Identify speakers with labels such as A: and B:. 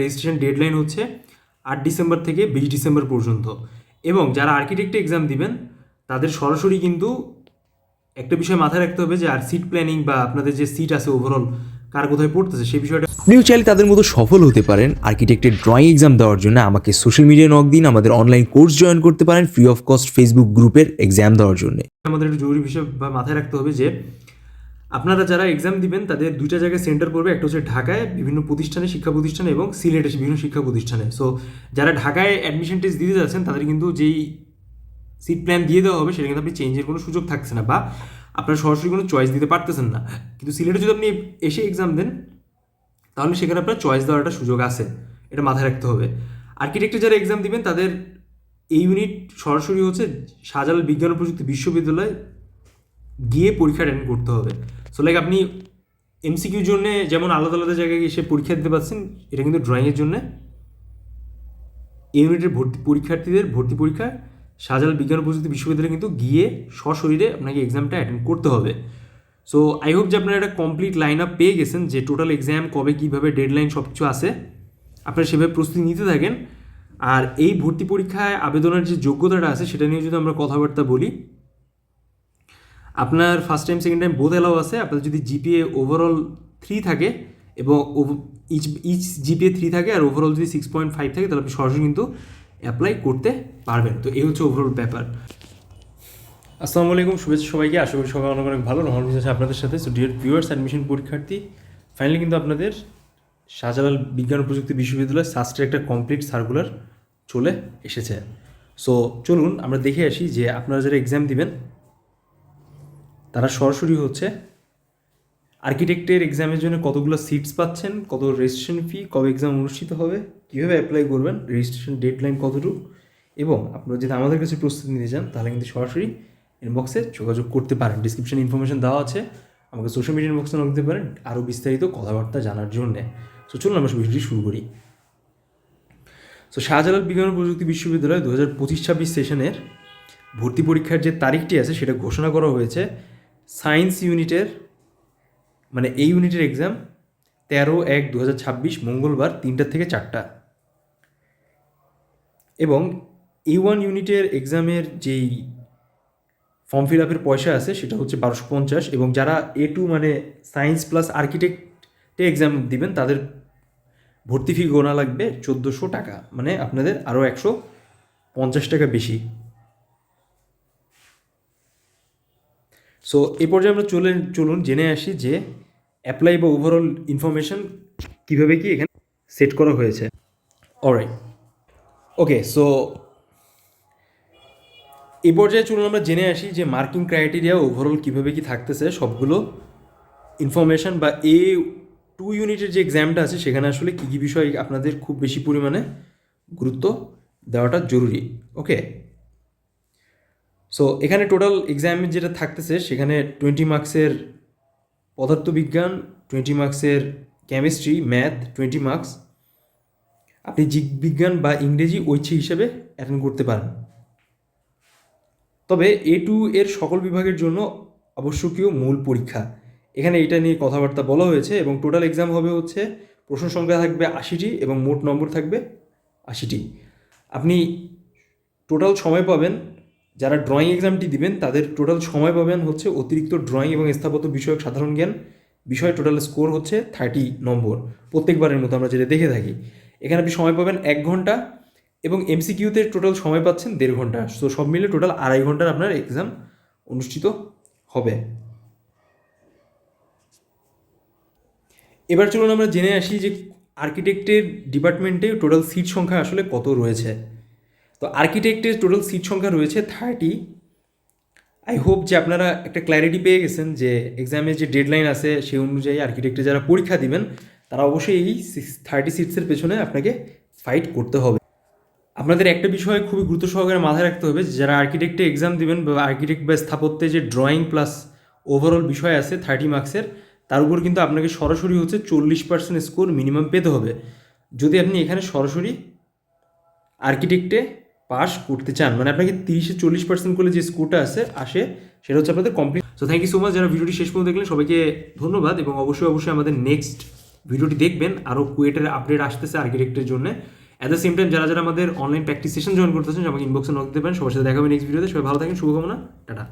A: Registration deadline হচ্ছে আট December থেকে বিশ ডিসেম্বর পর্যন্ত। এবং যারা আর্কিটেক্টে এক্সাম দিবেন তাদের সরাসরি কিন্তু একটা বিষয় মাথায় রাখতে হবে যে আর সিট প্ল্যানিং বা আপনাদের যে সিট আছে ওভারঅল কার কোথায় পড়তেছে সেই বিষয়টা
B: আপনিও চাইলে তাদের মতো সফল হতে পারেন আর্কিটেক্টের ড্রয়িং এক্সাম দেওয়ার জন্য। আমাকে সোশ্যাল মিডিয়ায় নক দিন আমাদের অনলাইন কোর্স জয়েন করতে পারেন ফ্রি অফ কস্ট ফেসবুক গ্রুপের এক্সাম দেওয়ার জন্য।
A: আমাদের একটু জরুরি বিষয় বা মাথায় রাখতে হবে যে আপনারা যারা এক্সাম দিবেন, তাদের দুইটা জায়গায় সেন্টার পড়বে। একটা হচ্ছে ঢাকায়, বিভিন্ন প্রতিষ্ঠানে, শিক্ষা প্রতিষ্ঠানে এবং সিলেটে, বিভিন্ন শিক্ষা প্রতিষ্ঠানে। সো যারা ঢাকায় অ্যাডমিশন টেস্ট দিতে যাচ্ছেন, তাদের কিন্তু যেই সিট প্ল্যান দিয়ে দেওয়া হবে, সেটা কিন্তু আপনি চেঞ্জের কোনো সুযোগ থাকছে না বা আপনার সরাসরি কোনো চয়েস দিতে পারতেছেন না। কিন্তু সিলেটে যদি আপনি এসে এক্সাম দেন, তাহলে সেখানে আপনার চয়েস দেওয়ার একটা সুযোগ আছে। এটা মাথায় রাখতে হবে। আর্কিটেক্টে যারা এক্সাম দিবেন, তাদের এই ইউনিট সরাসরি হচ্ছে শাহজালাল বিজ্ঞান প্রযুক্তি বিশ্ববিদ্যালয় গিয়ে পরীক্ষা অ্যাটেন্ড করতে হবে। সো লাইক আপনি এমসিকিউর জন্যে যেমন আলাদা আলাদা জায়গায় এসে পরীক্ষা দিতে পারছেন, এটা কিন্তু ড্রয়িংয়ের জন্য ইউনিটের ভর্তি পরীক্ষার্থীদের ভর্তি পরীক্ষা শাহজালাল বিজ্ঞান প্রযুক্তি বিশ্ববিদ্যালয়ে কিন্তু গিয়ে সশরীরে আপনাকে এক্সামটা অ্যাটেন্ড করতে হবে। সো আই হোপ যে আপনারা একটা কমপ্লিট লাইন আপ পেয়ে গেছেন যে টোটাল এক্সাম কবে, কীভাবে ডেডলাইন সব কিছু আছে। আপনারা সেভাবে প্রস্তুতি নিতে থাকেন। আর এই ভর্তি পরীক্ষায় আবেদনের যে যোগ্যতাটা আছে, সেটা নিয়ে যদি আমরা কথাবার্তা বলি আপনার ফার্স্ট টাইম সেকেন্ড টাইম বোধ এলাও আছে। আপনার যদি জিপিএ ওভারঅল থ্রি থাকে এবং ইচ ইচ জিপিএ থ্রি থাকে আর ওভারঅল যদি সিক্স পয়েন্ট ফাইভ থাকে, তাহলে আপনি সরাসরি কিন্তু অ্যাপ্লাই করতে পারবেন। তো এই হচ্ছে ওভারঅল ব্যাপার। আসসালামু আলাইকুম, শুভেচ্ছা সবাইকে। আশা করি সবাই অনেক অনেক ভালো। রহমান আছে আপনাদের সাথে। সো ডিয়ার ভিউয়ার্স অ্যাডমিশন পরীক্ষার্থী ফাইনালি কিন্তু আপনাদের শাহজালাল বিজ্ঞান প্রযুক্তি বিশ্ববিদ্যালয় সাস্টের একটা কমপ্লিট সার্কুলার চলে এসেছে। সো চলুন আমরা দেখে আসি যে আপনারা যারা এক্সাম দিবেন তারা সরাসরি হচ্ছে আর্কিটেক্টের এক্সামের জন্য কতগুলো সিটস পাচ্ছেন, কত রেজিস্ট্রেশন ফি কবে এক্সাম অনুষ্ঠিত হবে, কীভাবে অ্যাপ্লাই করবেন রেজিস্ট্রেশন ডেডলাইন কতটুকু এবং আপনারা যদি আমাদের কাছে প্রস্তুতি নিতে চান, তাহলে কিন্তু সরাসরি ইনবক্সে যোগাযোগ করতে পারেন। ডিসক্রিপশন ইনফরমেশন দেওয়া আছে, আমাকে সোশ্যাল মিডিয়া ইনবক্সে নক দিতে পারেন, আরও বিস্তারিত কথাবার্তা জানার জন্যে। সো চলুন আমরা ভিডিওটি শুরু করি। সো শাহজালাল বিজ্ঞান প্রযুক্তি বিশ্ববিদ্যালয় দু হাজার পঁচিশ ছাব্বিশ সেশনের ভর্তি পরীক্ষার যে তারিখটি আছে, সেটা ঘোষণা করা হয়েছে সায়েন্স ইউনিটের মানে এই ইউনিটের এক্সাম তেরো এক দু ছাব্বিশ মঙ্গলবার তিনটার থেকে চারটা। এবং এ ওয়ান ইউনিটের এক্সামের যেই ফর্ম ফিল আপের পয়সা আছে, সেটা হচ্ছে বারোশো পঞ্চাশ। এবং যারা এ টু মানে সায়েন্স প্লাস আর্কিটেক্টে এক্সাম দিবেন, তাদের ভর্তি ফি গোনা লাগবে চোদ্দোশো টাকা। মানে আপনাদের আরও একশো পঞ্চাশ টাকা বেশি। সো এ পর্যায়ে আমরা চলে, চলুন জেনে আসি যে অ্যাপ্লাই বা ওভারঅল ইনফরমেশন কীভাবে কি এখানে সেট করা হয়েছে। অলরাইট ওকে সো এ পর্যায়ে চলুন আমরা জেনে আসি যে মার্কিং ক্রাইটেরিয়া ওভারঅল কীভাবে কি থাকতেছে, সবগুলো ইনফরমেশন বা এ টু ইউনিটের যে এক্সামটা আছে, সেখানে আসলে কী কী বিষয় আপনাদের খুব বেশি পরিমাণে গুরুত্ব দেওয়াটা জরুরি। ওকে সো এখানে টোটাল এক্সামের যেটা থাকতেছে, সেখানে টোয়েন্টি মার্কসের পদার্থবিজ্ঞান টোয়েন্টি মার্কসের কেমিস্ট্রি ম্যাথ টোয়েন্টি মার্কস আপনি জীববিজ্ঞান বা ইংরেজি ঐচ্ছিক হিসেবে অ্যাটেন্ড করতে পারেন। তবে এ টু এর সকল বিভাগের জন্য আবশ্যকীয় মূল পরীক্ষা। এখানে এটা নিয়ে কথাবার্তা বলা হয়েছে এবং টোটাল এক্সাম হবে হচ্ছে, প্রশ্ন সংখ্যা থাকবে আশিটি এবং মোট নম্বর থাকবে আশিটি। আপনি টোটাল সময় পাবেন যারা ড্রয়িং এক্সামটি দিবেন, তাদের টোটাল সময় পাবেন হচ্ছে অতিরিক্ত ড্রয়িং এবং স্থাপত্য বিষয়ক সাধারণ জ্ঞান। বিষয় টোটাল স্কোর হচ্ছে থার্টি নম্বর। প্রত্যেকবারের মতো আমরা যেটা দেখে থাকি, এখানে আপনি সময় পাবেন এক ঘণ্টা এবং এমসিকিউতে টোটাল সময় পাচ্ছেন দেড় ঘণ্টা। তো সব মিলে টোটাল আড়াই ঘণ্টার আপনার এক্সাম অনুষ্ঠিত হবে। এবার চলুন আমরা জেনে আসি যে আর্কিটেক্টের ডিপার্টমেন্টে টোটাল সিট সংখ্যা আসলে কত রয়েছে। তো আর্কিটেক্টের টোটাল সিট সংখ্যা রয়েছে থার্টি আই হোপ যে আপনারা একটা ক্ল্যারিটি পেয়ে গেছেন যে এক্সামের যে ডেডলাইন আছে সেই অনুযায়ী আর্কিটেক্টে যারা পরীক্ষা দিবেন, তারা অবশ্যই এই থার্টি সিটসের পেছনে আপনাকে ফাইট করতে হবে। আপনাদের একটা বিষয় খুবই গুরুত্ব সহকারে মাথায় রাখতে হবে যে যারা আর্কিটেক্টে এক্সাম দিবেন বা আর্কিটেক্ট বা স্থাপত্যে যে ড্রয়িং প্লাস ওভারঅল বিষয় আছে থার্টি মার্কসের তার উপর কিন্তু আপনাকে সরাসরি হচ্ছে চল্লিশ পার্সেন্ট স্কোর মিনিমাম পেতে হবে। যদি আপনি এখানে সরাসরি আর্কিটেক্টে পাস করতে চান মানে আপনাকে তিরিশে চল্লিশ পার্সেন্ট করে যে স্কোরটা আছে, আসে, সেটা হচ্ছে আপনাদের complete so thank you so much যারা ভিডিওটি শেষ পর্যন্ত দেখলেন, সবাইকে ধন্যবাদ এবং অবশ্যই অবশ্যই আমাদের নেক্সট ভিডিওটি দেখবেন। আরও কুয়েটের আপডেট আসতেছে আর্কিটেক্টের জন্য। অ্যাট দ্য সেম টাইম যারা যারা আমাদের অনলাইন প্র্যাকটিস সেশন জয়েন করতেছেন, আমাকে ইনবক্সে নক দেবেন সবার সাথে দেখাবেন নেক্সট ভিডিওতে সবাই ভালো থাকেন, শুভকামনা। টাটা।